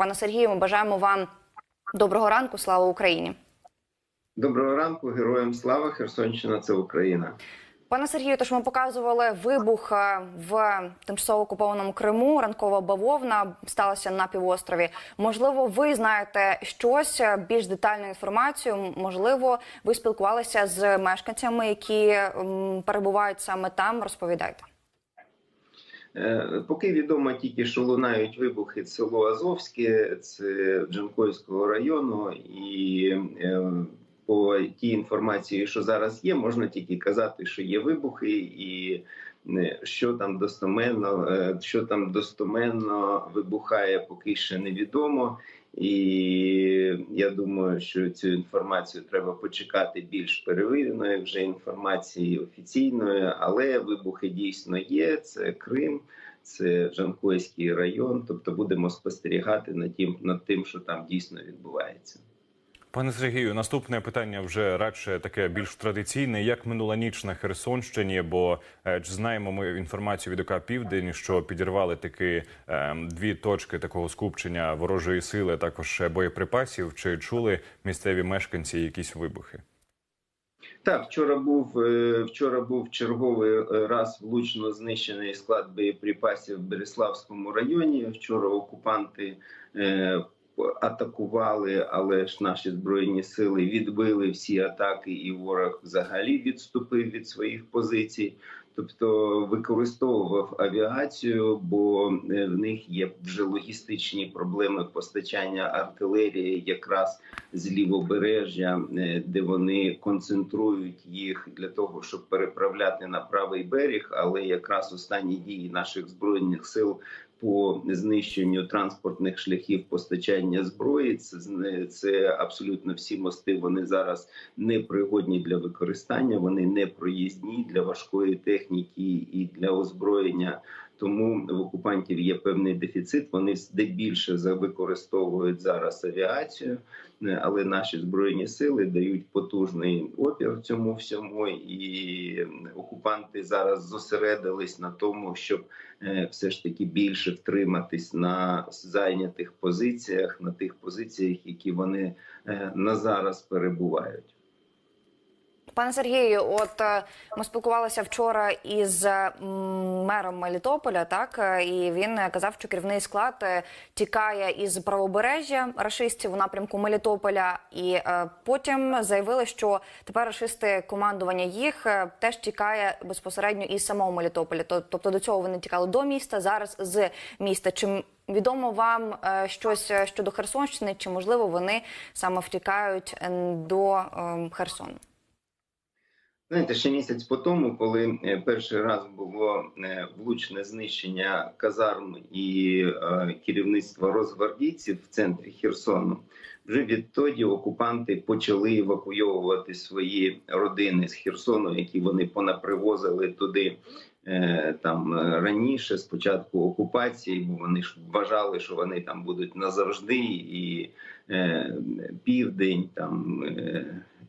Пане Сергію, ми бажаємо вам доброго ранку. Слава Україні. Доброго ранку, героям слава Херсонщина. Це Україна. Пане Сергію, тож ми показували вибух е, в тимчасово окупованому Криму. Ранкова бавовна сталася на півострові. Можливо, ви знаєте щось е, більш детальну інформацію. Можливо, ви спілкувалися з мешканцями, які перебувають саме там. Розповідайте. Е, Поки відомо тільки, що лунають вибухи село Азовське, це Джанкойського району, і е, по тій інформації, що зараз є, можна тільки казати, що є вибухи, і е, що там достоменно, що там достоменно вибухає, поки ще невідомо. І я думаю, що цю інформацію треба почекати більш перевіреної вже інформації офіційної, але вибухи дійсно є. Це Крим, це Жанкойський район. Тобто будемо спостерігати над тим, над тим, що там дійсно відбувається. Пане Сергію, наступне питання вже радше таке більш традиційне. Як минула ніч на Херсонщині? Бо е, знаємо ми інформацію від ОК Південь, що підірвали таки е, дві точки такого скупчення ворожої сили, також е, боєприпасів. Чи чули місцеві мешканці якісь вибухи? Так, вчора був е, вчора був черговий е, раз влучно знищений склад боєприпасів в Береславському районі. Вчора окупанти атакували, але ж наші збройні сили відбили всі атаки, і ворог взагалі відступив від своїх позицій. Тобто використовував авіацію, бо е, в них є вже логістичні проблеми постачання артилерії, якраз з лівобережжя, е, де вони концентрують їх для того, щоб переправляти на правий берег. Але якраз останні дії наших збройних сил по знищенню транспортних шляхів постачання зброї, це це абсолютно всі мости. Вони зараз не пригодні для використання, вони не проїзні для важкої техніки і для озброєння. Тому в окупантів є певний дефіцит. Вони здебільше використовують зараз авіацію, але наші збройні сили дають потужний опір цьому всьому, і окупанти зараз зосередились на тому, щоб все ж таки більше втриматись на зайнятих позиціях, на тих позиціях, які вони на зараз перебувають. Пане Сергію, от е, ми спілкувалися вчора із мером Мелітополя, так е, і він казав, що керівний склад е, тікає із правобережжя рашистів у напрямку Мелітополя, і е, потім заявили, що тепер рашисти командування їх е, теж тікає безпосередньо із самого Мелітополя. Тобто до цього вони тікали до міста, зараз з міста. Чим відомо вам е, щось е, щодо Херсонщини, чи можливо вони саме втікають е, до е, Херсону? Знаєте, ще місяць по тому, коли е, перший раз було е, влучне знищення казарм і е, керівництва розгвардійців в центрі Херсону, вже відтоді окупанти почали евакуйовувати свої родини з Херсону, які вони понапривозили туди там раніше, з початку окупації, бо вони ж вважали, що вони там будуть назавжди, і південь там.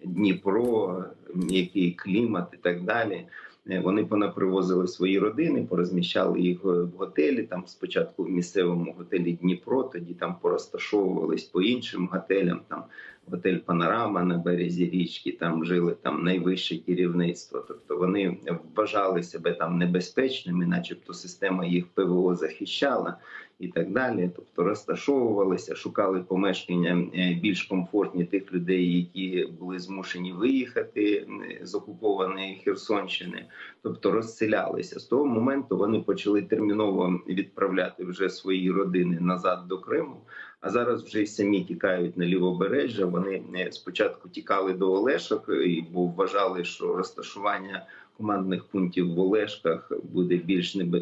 Дніпро, який клімат і так далі. Е, Вони понапривозили свої родини, порозміщали їх е, в готелі. Там спочатку в місцевому готелі Дніпро, тоді там порозташовувались по іншим готелям. Там готель Панорама на березі річки. Там жили там найвище керівництво. Тобто вони вважали себе там небезпечними, начебто система їх ПВО захищала і так далі. Тобто розташовувалися, шукали помешкання е, більш комфортні тих людей, які були змушені виїхати з окупованої Херсонщини, тобто розселялися. З того моменту вони почали терміново відправляти вже свої родини назад до Криму. А зараз вже й самі тікають на лівобережжя. Вони е, спочатку тікали до Олешок, бо вважали, що розташування командних пунктів в Олешках буде більш небе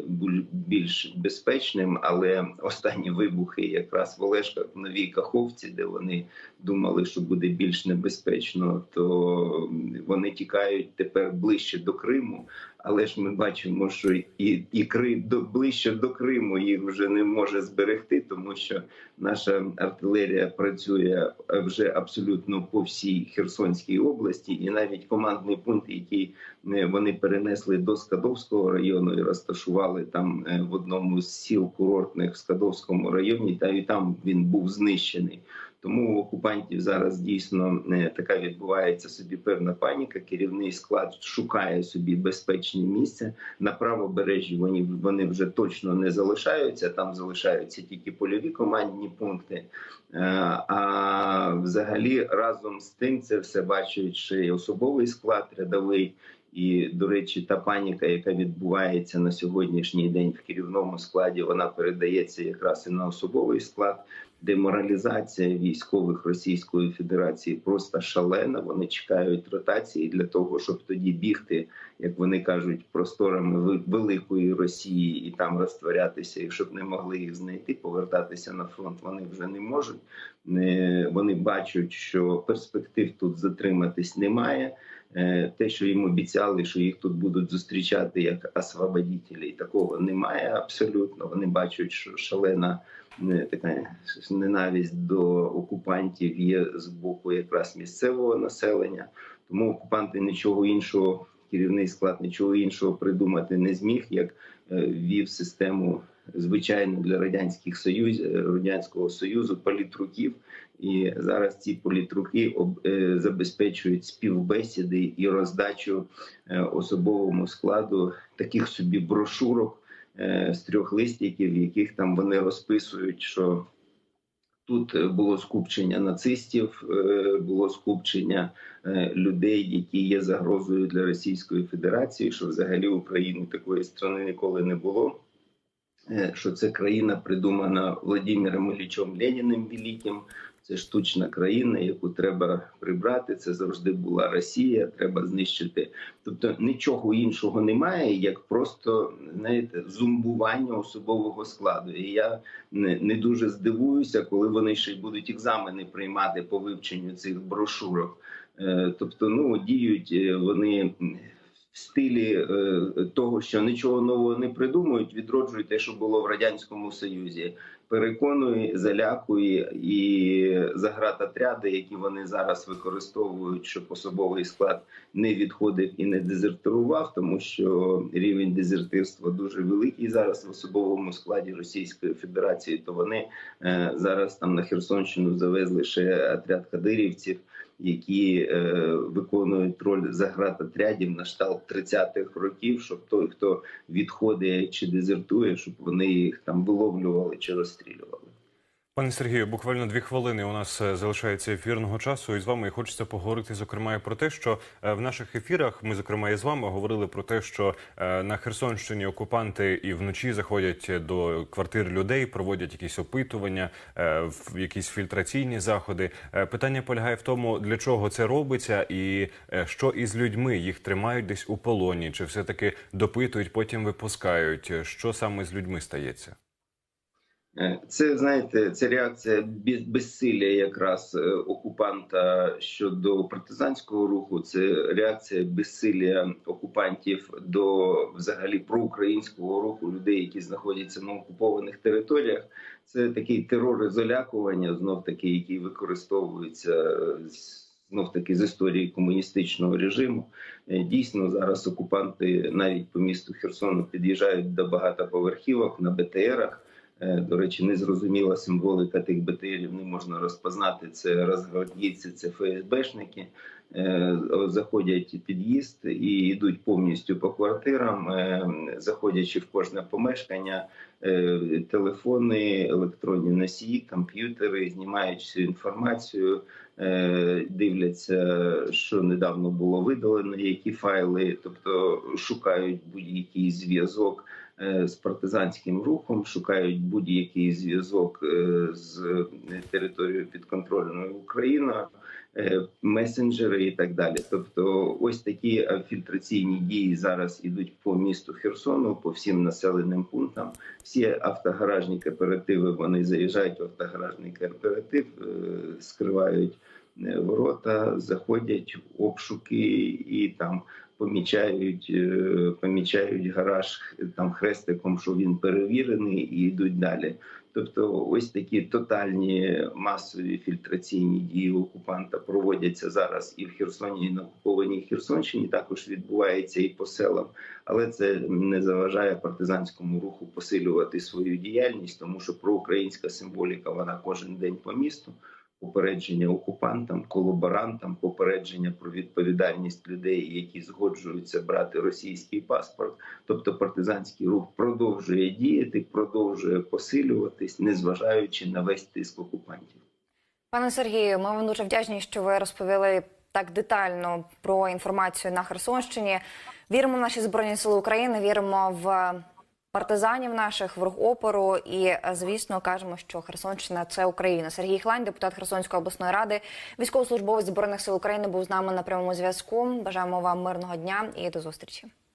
більш безпечним. Але останні вибухи якраз в Олешках в новій Каховці, де вони думали, що буде більш небезпечно, то вони тікають тепер ближче до Криму. Але ж ми бачимо, що і, і Кри до ближче до Криму їх вже не може зберегти, тому що наша артилерія працює вже абсолютно по всій Херсонській області, і навіть командний пункт, який е, вони перенесли до Скадовського району і розташували там е, в одному з сіл курортних в Скадовському районі, та і там він був знищений. Тому у окупантів зараз дійсно е, така відбувається собі певна паніка. Керівний склад шукає собі безпечне місце на правобережжі. Вони вони вже точно не залишаються. Там залишаються тільки польові командні пункти. Е, А взагалі разом з тим це все й особовий склад рядовий. І до речі, та паніка, яка відбувається на сьогоднішній день в керівному складі, вона передається якраз і на особовий склад. Деморалізація військових Російської Федерації просто шалена. Вони чекають ротації для того, щоб тоді бігти, як вони кажуть, просторами великої Росії і там розтворятися. І щоб не могли їх знайти, повертатися на фронт. Вони вже не можуть. Вони бачать, що перспектив тут затриматись немає. Е, Те, що їм обіцяли, що їх тут будуть зустрічати як освободітелі, такого немає абсолютно. Вони бачать, що шалена не така ненависть до окупантів є з боку якраз місцевого населення. Тому окупанти нічого іншого, керівний склад нічого іншого придумати не зміг, як е, ввів систему звичайно для радянських союз радянського союзу політруків. І зараз ці політруки е, забезпечують співбесіди і роздачу е, особовому складу таких собі брошурок е, з трьох листиків, яких там вони розписують, що тут було скупчення нацистів, було скупчення людей, які є загрозою для Російської Федерації, що взагалі в Україні такої страни ніколи не було. Що це країна придумана Владимиром Іллічем Леніним Великим. Це штучна країна, яку треба прибрати. Це завжди була Росія. Треба знищити. Тобто нічого іншого немає, як просто знаєте, зумбування особового складу. І я не, не дуже здивуюся, коли вони ще й будуть екзамени приймати по вивченню цих брошурок. Е, Тобто, ну діють е, вони в стилі е, того, що нічого нового не придумують, відроджують те, що було в радянському союзі. Переконує, залякує і загратотряди, які вони зараз використовують, щоб особовий склад не відходив і не дезертирував, тому що рівень дезертирства дуже великий зараз в особовому складі Російської Федерації. То вони е, зараз там на Херсонщину завезли ще отряд кадирівців, які е, виконують роль заградотрядів на штат 30-х років, щоб той, хто відходить чи дезертує, щоб вони їх там виловлювали чи розстрілювали. Пане Сергію, буквально дві хвилини у нас е, залишається ефірного часу, і з вами хочеться поговорити зокрема про те, що е, в наших ефірах ми, зокрема, і з вами говорили про те, що е, на Херсонщині окупанти і вночі заходять до квартир людей, проводять якісь опитування, якісь фільтраційні заходи. Питання полягає в тому, для чого це робиться, і що із людьми їх тримають десь у полоні, чи все таки допитують, потім випускають. Що саме з людьми стається? Е, Це знаєте, це реакція безсилля якраз е, окупанта щодо партизанського руху. Це реакція безсилля окупантів до взагалі проукраїнського руху людей, які знаходяться на окупованих територіях. Це такий терор залякування, знов таки, який використовується е, знов таки з історії комуністичного режиму. Дійсно, зараз окупанти навіть по місту Херсону під'їжджають до багатоповерхівок на БТРах. Е, До речі, незрозуміла символика тих БТРів не можна розпознати. Це розгвардійці, це ФСБшники. Е, Заходять під'їзд і йдуть повністю по квартирам, е, заходячи в кожне помешкання, телефони, електронні носії, комп'ютери, знімають всю інформацію, дивляться, що недавно було видалено, які файли, тобто шукають будь-який зв'язок з партизанським рухом, шукають будь-який зв'язок е, з територією підконтрольною Україною, е, месенджери і так далі. Тобто, ось такі е, фільтраційні дії зараз ідуть по місту Херсону, по всім населеним пунктам. Всі автогаражні кооперативи вони заїжджають в автогаражний кооператив, е, скривають е, ворота, заходять в обшуки і там помічають, е, помічають гараж там хрестиком, що він перевірений, і йдуть далі. Тобто, ось такі тотальні масові фільтраційні дії окупанта проводяться зараз і в Херсоні, і на окупованій Херсонщині. Також відбувається і по селам, але це не заважає партизанському руху посилювати свою діяльність, тому що проукраїнська символіка вона кожен день по місту. Попередження окупантам, колаборантам, попередження про відповідальність людей, які згоджуються брати російський паспорт. Тобто партизанський рух продовжує діяти, продовжує посилюватись, незважаючи на весь тиск окупантів. Пане Сергію, ми вам дуже вдячні, що ви розповіли так детально про інформацію на Херсонщині. Віримо в наші збройні сили України, віримо в партизанів наших, в опору. І е, звісно, кажемо, що Херсонщина це Україна. Сергій Хлань, депутат Херсонської обласної ради, військовослужбовець збройних сил України, був з нами на прямому зв'язку. Бажаємо вам мирного дня і до зустрічі.